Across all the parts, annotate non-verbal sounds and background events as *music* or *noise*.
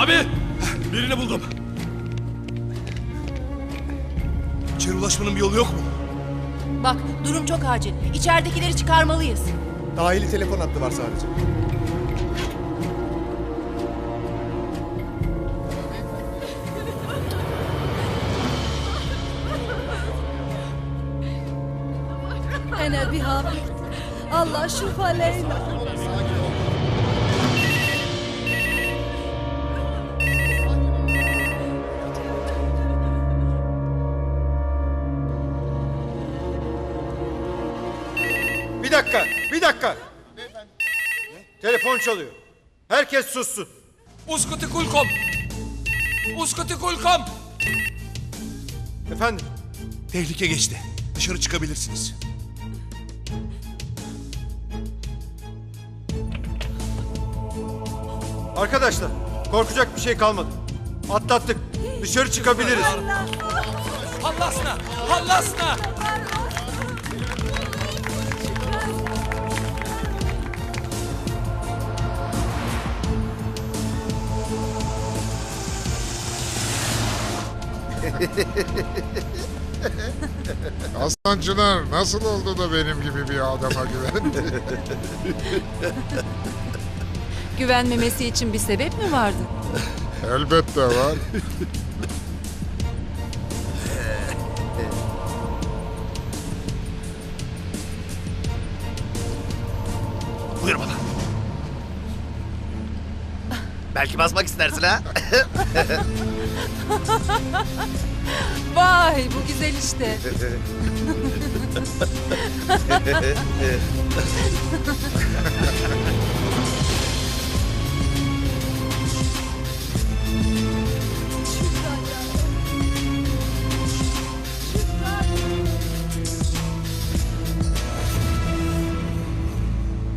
Abi birini buldum. İçeri ulaşmanın bir yolu yok mu? Bak durum çok acil. İçeridekileri çıkarmalıyız. Dahili telefon hattı var sadece. أنا بها الله شوف علينا Bir dakika, bir dakika. Telefon çalıyor. Herkes sussun. Uskuti kulkom. Uskuti kulkom. Efendim, Tehlike geçti. Dışarı çıkabilirsiniz. arkadaşlar korkacak bir şey kalmadı. Atlattık. Dışarı çıkabiliriz. Hallasna! Hallasna! Aslancılar nasıl oldu da benim gibi bir adama güvendi? *laughs* Güvenmemesi için bir sebep mi vardı? Elbette var. Buyur bana. Belki basmak istersin ha? *laughs* *laughs* Vay bu güzel işte. *laughs*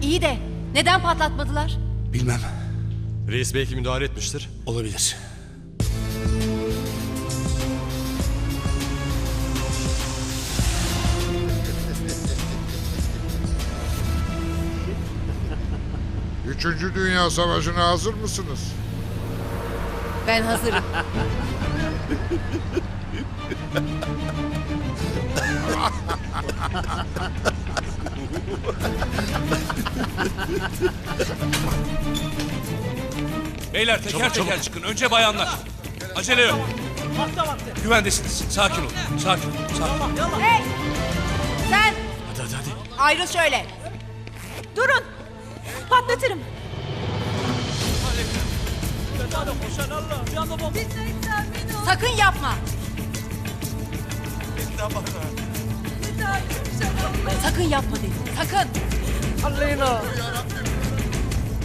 İyi de neden patlatmadılar? Bilmem. Reis belki müdahale etmiştir. Olabilir. Üçüncü Dünya Savaşı'na hazır mısınız? Ben hazırım. Beyler teker teker çıkın. Önce bayanlar. Acele yok. Güvendesiniz. Sakin olun. Sakin olun. Sakin olun. Hey! Sen Hadi hadi hadi. ayrıl şöyle. Durun. Patlatırım. Sakın yapma. Sakın yapma dedim. Sakın.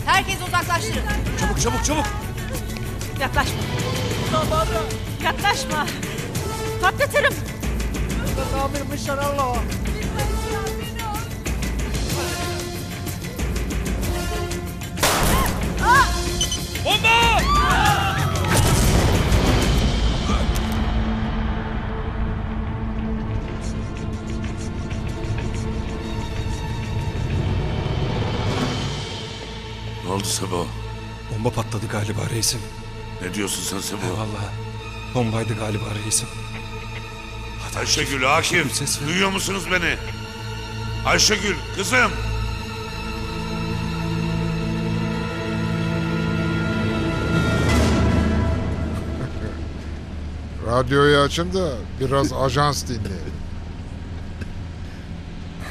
Herkes uzaklaştırın. Çabuk çabuk çabuk. Yaklaşma. Yaklaşma. Patlatırım. Bomba! Oldu Sebo? Bomba patladı galiba reisim. Ne diyorsun sen Sebo? Vallahi bombaydı galiba reisim. Ayşegül, Akif, Ses ver. duyuyor musunuz beni? Ayşegül, kızım. *laughs* Radyoyu açın da biraz ajans dinleyin.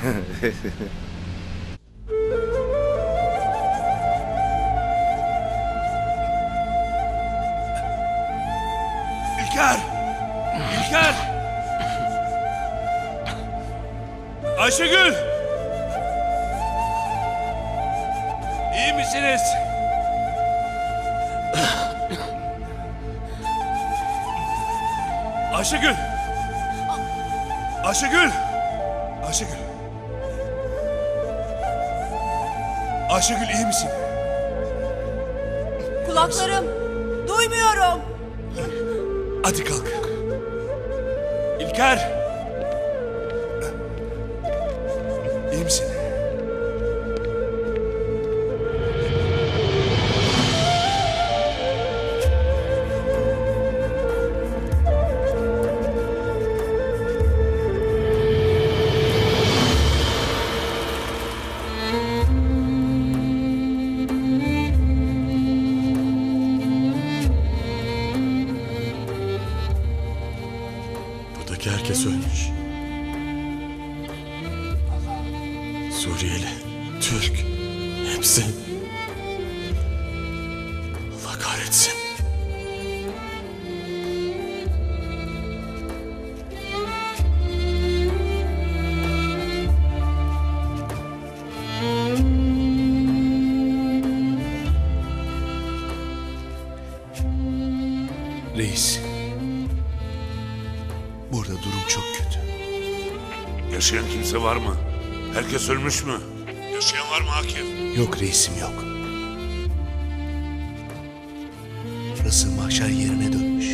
*laughs* Ayşegül! İyi misiniz? Ayşegül! Ayşegül! Ayşegül! Ayşegül iyi misin? Kulaklarım. Duymuyorum. Hadi kalk. İlker! Buradaki herkes ölmüş. Suriyeli, Türk, hepsi. Allah kahretsin. Reis. Durum çok kötü. Yaşayan kimse var mı? Herkes ölmüş mü? Yaşayan var mı Akif? Yok reisim yok. Burası mahşer yerine dönmüş.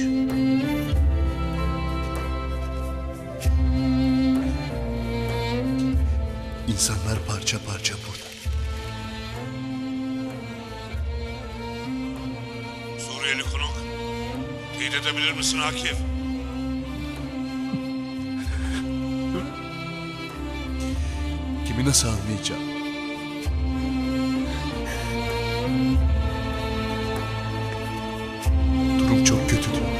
İnsanlar parça parça burada. Suriyeli konuk. Teyit edebilir misin Akif? kimi nasıl anlayacağım? Durum çok kötü diyor.